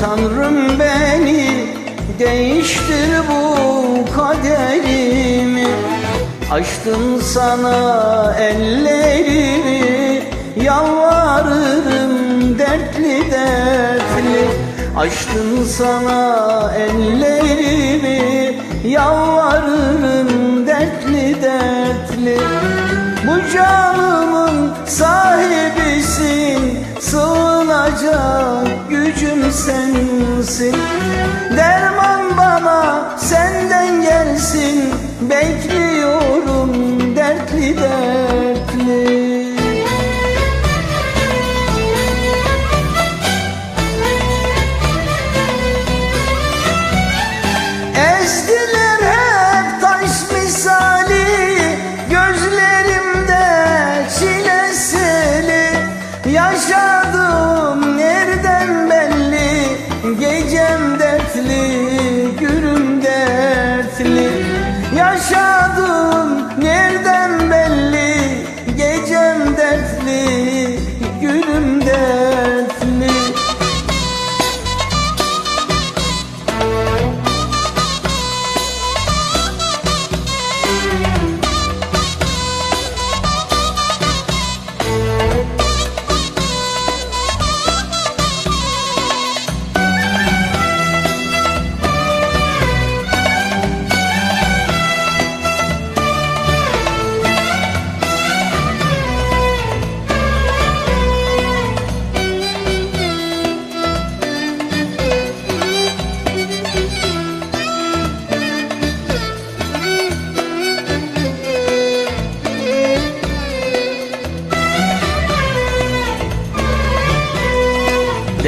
Tanrım beni değiştir bu kaderimi. Açtım sana ellerimi Yalvarırım dertli dertli. Açtım sana ellerimi Yalvarırım dertli dertli. Bu canımın sahibisin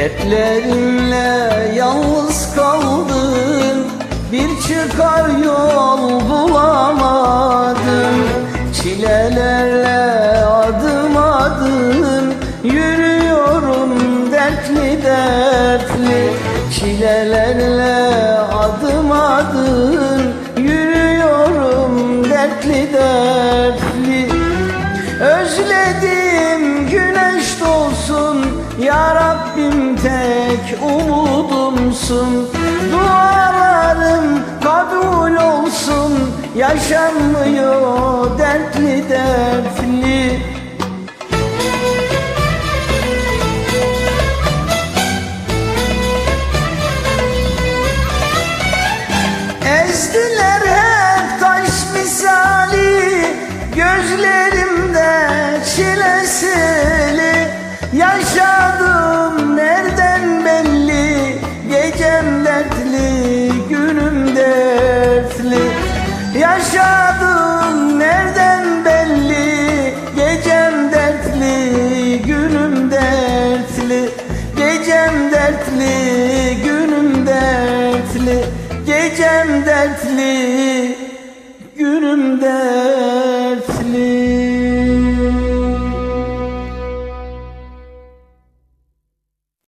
Dertlerimle yalnız kaldım. Bir çıkar yol bulamadım. Çilelerle adım adım Yürüyorum dertli dertli. Çilelerle adım adım Yürüyorum dertli dertli. Özledim güneş doğsun Ya Rabbim tek umudumsun Dualarım kabul olsun. Yaşanmıyor dertli dertli. Ezdiler hep taş misali Gözlerimde çilesili Yaşadım nereden belli? Gecem dertli, günüm dertli. Yaşadım nereden belli? Gecem dertli, günüm dertli. Gecem dertli, günüm dertli. Gecem dertli, günüm dertli